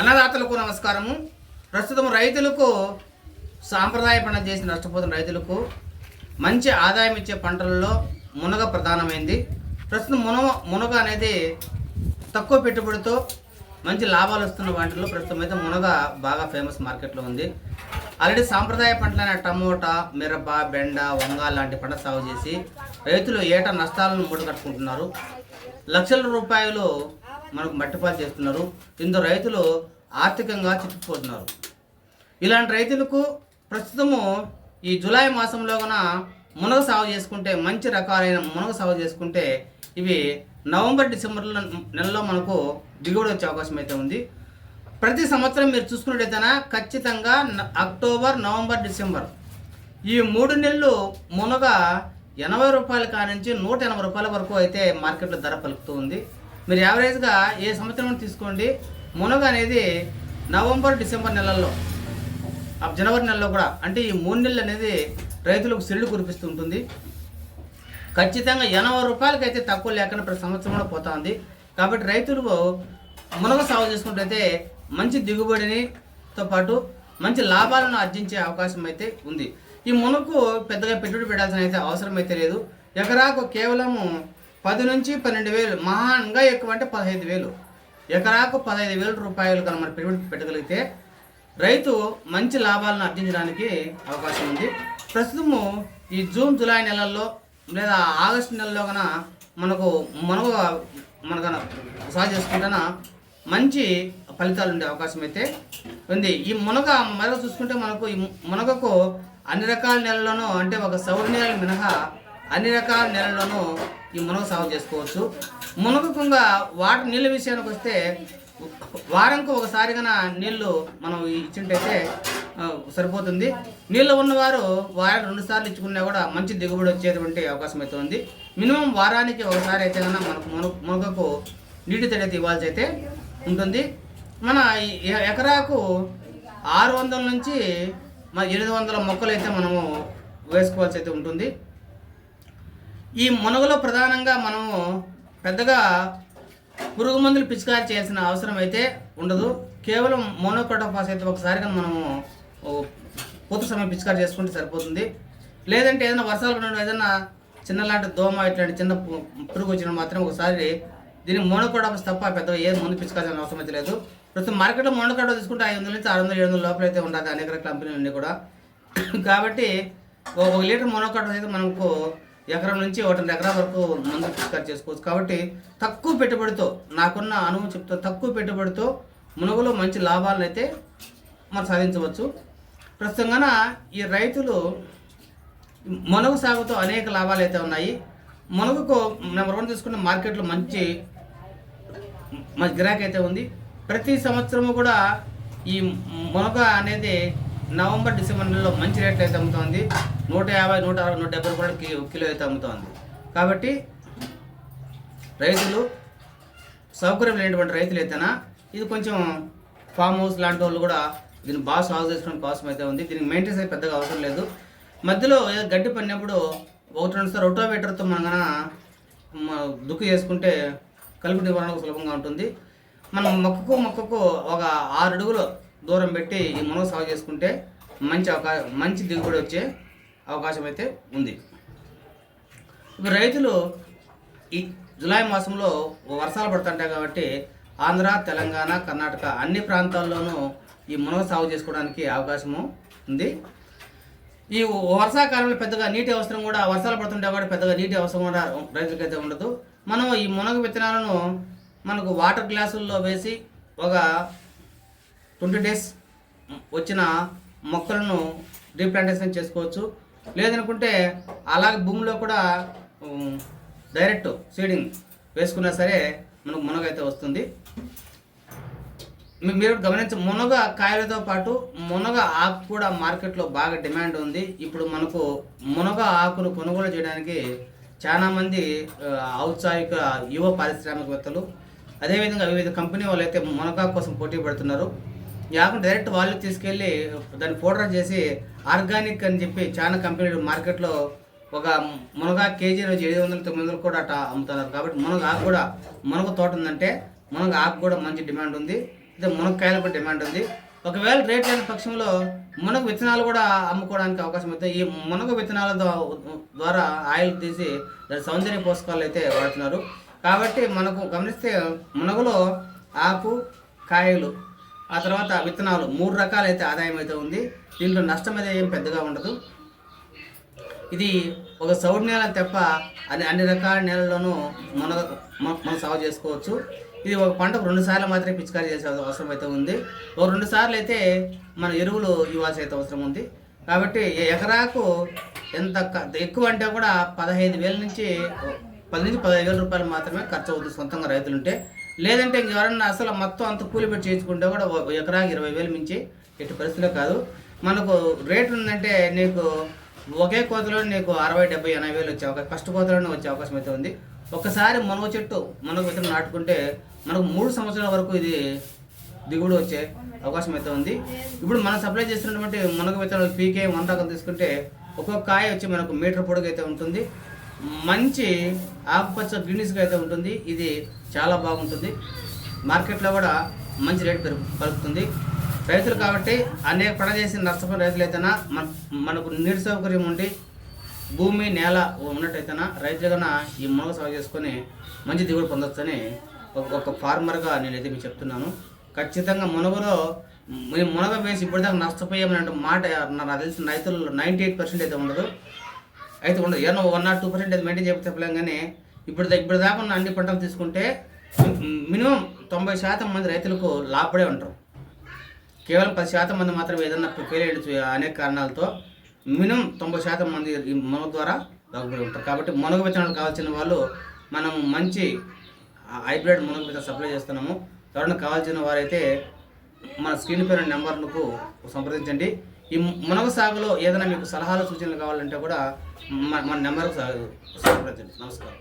అన్నదాతలకు నమస్కారము. ప్రస్తుతం రైతులకు సాంప్రదాయ పంట చేసి నష్టపోతున్న రైతులకు మంచి ఆదాయం ఇచ్చే పంటలలో మునగ ప్రధానమైంది. ప్రస్తుతం మునగ మునగ అనేది తక్కువ పెట్టుబడితో మంచి లాభాలు వస్తున్న వాటిలో ప్రస్తుతం అయితే మునగ బాగా ఫేమస్ మార్కెట్లో ఉంది. ఆల్రెడీ సాంప్రదాయ పంటలైన టమోటా మిరప బెండ వంగ లాంటి పంట సాగు చేసి రైతులు ఏటా నష్టాలను మూడగట్టుకుంటున్నారు లక్షల రూపాయలు మనకు మట్టిపాలు చేస్తున్నారు. ఇందులో రైతులు ఆర్థికంగా చిక్కుపోతున్నారు ఇలాంటి రైతులకు ప్రస్తుతము ఈ జూలై మాసంలో గన మునగ సాగు చేసుకుంటే మంచి రకాలైన మునగ సాగు చేసుకుంటే ఇవి నవంబర్ డిసెంబర్ నెలలో మనకు దిగుబడి వచ్చే అవకాశం అయితే ఉంది. ప్రతి సంవత్సరం మీరు చూసుకున్నట్టయితేనా ఖచ్చితంగా అక్టోబర్ నవంబర్ డిసెంబర్ ఈ మూడు నెలలు మునగ ఎనభై రూపాయల కానించి నూట ఎనభై రూపాయల వరకు అయితే మార్కెట్లో ధర పలుకుతూ ఉంది. మీరు యావరేజ్గా ఏ సంవత్సరం తీసుకోండి. మునగ అనేది నవంబర్ డిసెంబర్ నెలల్లో ఆ జనవరి నెలలో కూడా అంటే ఈ మూడు నెలలు అనేది రైతులకు సిరుడు కురిపిస్తుంటుంది ఖచ్చితంగా ఎనభై రూపాయలకి అయితే తక్కువ లేకుండా ప్రతి సంవత్సరం కూడా పోతా ఉంది. కాబట్టి రైతులు మునగ సాగు చేసుకుంటే మంచి దిగుబడినితో పాటు మంచి లాభాలను ఆర్జించే అవకాశం అయితే ఉంది. ఈ మునకు పెద్దగా పెట్టుబడి పెట్టాల్సిన అయితే అవసరం అయితే లేదు. ఎకరాకు కేవలము పది నుంచి పన్నెండు వేలు. మహాన్గా ఎక్కువ అంటే పదహైదు వేలు. ఎకరాకు పదహైదు వేల రూపాయలు కనుక మనం పెట్టుబడి పెట్టగలిగితే రైతు మంచి లాభాలను ఆర్జించడానికి అవకాశం ఉంది. ప్రస్తుతము ఈ జూన్ జూలై నెలల్లో లేదా ఆగస్టు నెలలో కన మనకు మనకు మనకన సాగు చేసుకుంటాన మంచి ఫలితాలు ఉండే అవకాశం అయితే ఉంది. ఈ మునగ మరొక చూసుకుంటే మనకు ఈ మునగకు అన్ని రకాల నెలల్లోనూ అంటే ఒక సౌర నెలలు మినహా అన్ని రకాల నెలల్లోనూ ఈ మునగ సాగు చేసుకోవచ్చు. మునగకుండా వాటర్ నీళ్ళ విషయానికి వస్తే వారంకు ఒకసారి నీళ్ళు మనం ఇచ్చింటైతే సరిపోతుంది. నీళ్ళు ఉన్నవారు వారానికి రెండు సార్లు ఇచ్చుకున్నా కూడా మంచి దిగుబడి వచ్చేటువంటి అవకాశం అయితే ఉంది. మినిమం వారానికి ఒకసారి అయితే కన్నా మనకు మునగకు నీటి తడి అయితే ఇవ్వాల్సి అయితే ఉంటుంది. మన ఎకరాకు ఆరు వందల నుంచి మన ఎనిమిది వందల మొక్కలు అయితే మనము వేసుకోవాల్సి అయితే ఉంటుంది. ఈ మునగలో ప్రధానంగా మనము పెద్దగా పురుగు మందులు పిచికారి చేయాల్సిన అవసరం అయితే ఉండదు. కేవలం మోనోక్రోటోఫాస్ అయితే ఒకసారి కానీ మనము పూత సమయం పిచికారి చేసుకుంటే సరిపోతుంది. లేదంటే ఏదైనా వర్షాలు పడినప్పుడు ఏదైనా చిన్నలాంటి దోమ ఇట్లాంటి చిన్న పు- పురుగు వచ్చిన మాత్రం ఒకసారి దీన్ని మోనోక్రోటోఫాస్ తప్ప పెద్దగా ఏ మందు పిచికాల్సిన అవసరం అయితే లేదు. ప్రస్తుతం మార్కెట్లో మోనోక్రోటో తీసుకుంటే ఐదు వందల నుంచి ఆరు వందల ఏడు వందల లోపల అయితే ఉండదు అనేక రకాల కంపెనీలు అన్నీ కూడా. కాబట్టి ఒక లీటర్ మోనోకాట్ అయితే మనకు ఎకరం నుంచి ఒకటిన్నర ఎకరాల వరకు మందు పిచికారు చేసుకోవచ్చు. కాబట్టి తక్కువ పెట్టుబడితో నాకున్న అనుభవం చెప్తా తక్కువ పెట్టుబడితో మునుగులో మంచి లాభాలను అయితే మనం సాధించవచ్చు. ప్రస్తుతంగాన ఈ రైతులు మునగు సాగుతో అనేక లాభాలు అయితే ఉన్నాయి. మునగకు నెంబర్ వన్ తీసుకున్న మార్కెట్లో మంచి మంచి గిరాకీ అయితే ఉంది. ప్రతి సంవత్సరము కూడా ఈ మునగ అనేది నవంబర్ డిసెంబర్ నెలలో మంచి రేట్లు అయితే అమ్ముతోంది. నూట యాభై నూట అరవై నూట డెబ్బై రూపాయలకి కిలో అయితే అమ్ముతోంది. కాబట్టి రైతులు సౌకర్యం లేనటువంటి రైతులు అయితేనా ఇది కొంచెం ఫామ్ హౌస్ లాంటి వాళ్ళు కూడా దీన్ని బాగా సాగు చేసుకోవడం కోసం అయితే ఉంది. దీనికి మెయింటెన్స్ అయితే పెద్దగా అవసరం లేదు. మధ్యలో ఏదో గడ్డి పడినప్పుడు ఒకటి రెండు సార్ రొటోవేటర్తో మనం గన దుక్కు చేసుకుంటే కలుపు నివారణకు సులభంగా ఉంటుంది. మనం మొక్కకు మొక్కకు ఒక ఆరు అడుగులు దూరం పెట్టి ఈ మునగ సాగు చేసుకుంటే మంచి అవకాశం మంచి దిగుబడి వచ్చే అవకాశం అయితే ఉంది. ఇప్పుడు రైతులు ఈ జులై మాసంలో వర్షాలు పడుతుంటాయి కాబట్టి ఆంధ్ర తెలంగాణ కర్ణాటక అన్ని ప్రాంతాల్లోనూ ఈ మునగ సాగు చేసుకోవడానికి అవకాశము ఉంది. ఈ వర్షాకాలంలో పెద్దగా నీటి అవసరం కూడా వర్షాలు పడుతుంటే కూడా పెద్దగా నీటి అవసరం కూడా రైతులకైతే ఉండదు. మనం ఈ మునగ విత్తనాలను మనకు వాటర్ గ్లాసుల్లో వేసి ఒక ట్వంటీ డేస్ వచ్చిన మొక్కలను రీప్లాంటేషన్ చేసుకోవచ్చు. లేదనుకుంటే అలాగే భూమిలో కూడా డైరెక్ట్ సీడింగ్ వేసుకున్నా సరే మనకు మునగైతే అయితే వస్తుంది. మీరు గమనించ మునగ కాయలతో పాటు మునగ ఆకు కూడా మార్కెట్లో బాగా డిమాండ్ ఉంది. ఇప్పుడు మనకు మునగ ఆకును కొనుగోలు చేయడానికి చాలామంది ఔత్సాహిక యువ పారిశ్రామికవేత్తలు అదేవిధంగా వివిధ కంపెనీ వాళ్ళు అయితే మునగ కోసం పోటీ పడుతున్నారు. ఈ ఆకును డైరెక్ట్ వాళ్ళు తీసుకెళ్ళి దాన్ని పౌడర్ చేసి ఆర్గానిక్ అని చెప్పి చాలా కంపెనీలు మార్కెట్లో ఒక మునగ కేజీ రోజు ఏడు వందల తొమ్మిది వందలు కూడా అట్లా అమ్ముతున్నారు. కాబట్టి మునగ ఆకు కూడా మునగ తోట ఉందంటే మునగ ఆకు కూడా మంచి డిమాండ్ ఉంది. మునగకాయలు కూడా డిమాండ్ ఉంది. ఒకవేళ రేట్ లేని పక్షంలో మునగ విత్తనాలు కూడా అమ్ముకోవడానికి అవకాశం అయితే ఈ మునగ విత్తనాల ద్వారా ఆయిల్ తీసి దాని సౌందర్య పోషకాలు అయితే వాడుతున్నారు. కాబట్టి మనకు గమనిస్తే మునగలో ఆకు కాయలు ఆ తర్వాత విత్తనాలు మూడు రకాలైతే ఆదాయం అయితే ఉంది. దీంట్లో నష్టం అయితే ఏం పెద్దగా ఉండదు. ఇది ఒక సౌడు నేల తప్ప అన్ని అన్ని రకాల నేలల్లోనూ మన మనం సాగు చేసుకోవచ్చు. ఇది ఒక పంటకు రెండు సార్లు మాత్రమే పిచికారీ చేసే అవసరం అయితే ఉంది. ఒక రెండు సార్లు అయితే మన ఎరువులు ఇవ్వాల్సి అయితే అవసరం ఉంది. కాబట్టి ఎకరాకు ఎంత ఎక్కువ అంటే కూడా పదహైదు వేల నుంచి పది నుంచి పదహైదు వేల రూపాయలు మాత్రమే ఖర్చు అవుతుంది సొంతంగా రైతులు ఉంటే లేదంటే ఇంకెవరన్నా అసలు మొత్తం అంత కూలి పెట్టి చేయించుకుంటే కూడా ఒక ఎకరాకి ఇరవై వేలు మించి ఎట్టి పరిస్థితిలో కాదు. మనకు రేట్ ఉందంటే నీకు ఒకే కోతలో నీకు అరవై డెబ్బై ఎనభై వేలు వచ్చే అవకాశం ఫస్ట్ కోతలోనే వచ్చే అవకాశం అయితే ఉంది. ఒకసారి మనవ చెట్టు మనకు విత్తనం నాటుకుంటే మనకు మూడు సంవత్సరాల వరకు ఇది దిగుబడి వచ్చే అవకాశం అయితే ఉంది. ఇప్పుడు మనం సప్లై చేస్తున్నటువంటి మునగ విత్తనాలు పీకే వన్ రకం తీసుకుంటే ఒక్కొక్క కాయ వచ్చి మనకు మీటర్ పొడుగు అయితే ఉంటుంది. మంచి ఆకుపచ్చ గ్రీనిష్గా అయితే ఉంటుంది. ఇది చాలా బాగుంటుంది. మార్కెట్లో కూడా మంచి రేటు పెరుగు పలుకుతుంది. రైతులు కాబట్టి అనేక పంట చేసి నష్టపోయిన రైతులు అయితేనా మన మనకు నీటి సౌకర్యం ఉండి భూమి నేల ఉన్నట్టయితేనా రైతులు ఈ మునగ సాగు చేసుకొని మంచి దిగుబడి పొందొచ్చని ఒక ఫార్మర్గా నేనైతే మీకు చెప్తున్నాను. ఖచ్చితంగా మునగలో మేము మునగ వేసి ఇప్పటిదాకా నష్టపోయామనే మాట నాకు తెలిసిన రైతులు నైంటీ ఎయిట్ పర్సెంట్ అయితే ఉండదు. అయితే ఉండదు ఏమన్నా వన్ ఆర్ టూ పర్సెంట్ అది మెయింటైన్ చెప్పి చెప్పలేం కానీ ఇప్పుడు ఇప్పుడు దాకా ఉన్న అన్ని పంటలు తీసుకుంటే మినిమం తొంభై శాతం మంది రైతులకు లాభపడే ఉంటారు. కేవలం పది శాతం మంది మాత్రమే ఏదన్నా ఫెయిల్ అయ్యే అనేక కారణాలతో మినిమం తొంభై శాతం మంది ఈ మునగ ద్వారా లాభపడి ఉంటారు. కాబట్టి మునగ విత్తనాలు కావాల్సిన వాళ్ళు మనం మంచి హైబ్రిడ్ మునగ విత్తనాలు సప్లై చేస్తున్నాము. ఎవరైనా కావాల్సిన వారైతే మన స్క్రీన్ పైన నెంబర్లకు సంప్రదించండి. ఈ మునగ సాగులో ఏదైనా మీకు సలహాలు సూచనలు కావాలంటే కూడా మన మన నెంబర్కు సంప్రదించండి నమస్కారం.